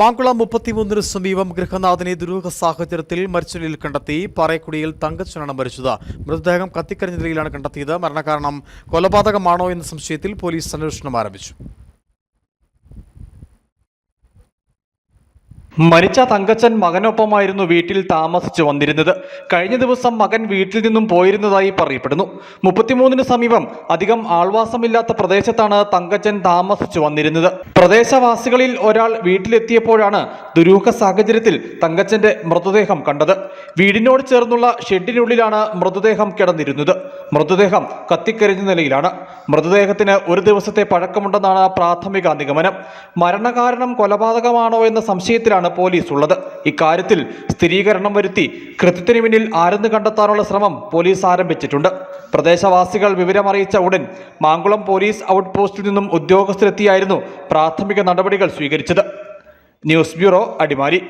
മാങ്കുളം മുപ്പത്തിമൂന്നിന് സമീപം ഗൃഹനാഥനെ ദുരൂഹ സാഹചര്യത്തിൽ മരിച്ച നിലയിൽ കണ്ടെത്തി പറയക്കുടിയിൽ തങ്കച്ചനാണ് മരിച്ചത്. മൃതദേഹം കത്തിക്കരിഞ്ഞ നിലയിലാണ് കണ്ടെത്തിയത്. മരണകാരണം കൊലപാതകമാണോ എന്ന സംശയത്തിൽ പോലീസ് അന്വേഷണം ആരംഭിച്ചു. മരിച്ച തങ്കച്ചൻ മകനൊപ്പമായിരുന്നു വീട്ടിൽ താമസിച്ചു വന്നിരുന്നത്. കഴിഞ്ഞ ദിവസം മകൻ വീട്ടിൽ നിന്നും പോയിരുന്നതായി പറയപ്പെടുന്നു. മുപ്പത്തിമൂന്നിന് സമീപം അധികം ആൾവാസമില്ലാത്ത പ്രദേശത്താണ് തങ്കച്ചൻ താമസിച്ചു വന്നിരുന്നത്. പ്രദേശവാസികളിൽ ഒരാൾ വീട്ടിലെത്തിയപ്പോഴാണ് ദുരൂഹ സാഹചര്യത്തിൽ തങ്കച്ചന്റെ മൃതദേഹം കണ്ടത്. വീടിനോട് ചേർന്നുള്ള ഷെഡിനുള്ളിലാണ് മൃതദേഹം കിടന്നിരുന്നത്. മൃതദേഹം കത്തിക്കരിഞ്ഞ നിലയിലാണ്. മൃതദേഹത്തിന് ഒരു ദിവസത്തെ പഴക്കമുണ്ടെന്നാണ് പ്രാഥമിക നിഗമനം. മരണകാരണം കൊലപാതകമാണോ എന്ന സംശയത്തിലാണ് പോലീസ് ഉള്ളത്. ഇക്കാര്യത്തിൽ സ്ഥിരീകരണം വരുത്തി കൃത്യത്തിന് പിന്നിൽ ആരെന്ന് കണ്ടെത്താനുള്ള ശ്രമം പോലീസ് ആരംഭിച്ചിട്ടുണ്ട്. പ്രദേശവാസികൾ വിവരമറിയിച്ച ഉടൻ മാങ്കുളം പോലീസ് ഔട്ട് പോസ്റ്റിൽ നിന്നും ഉദ്യോഗസ്ഥരെത്തിയായിരുന്നു പ്രാഥമിക നടപടികൾ സ്വീകരിച്ചത്. News bureau Adimali.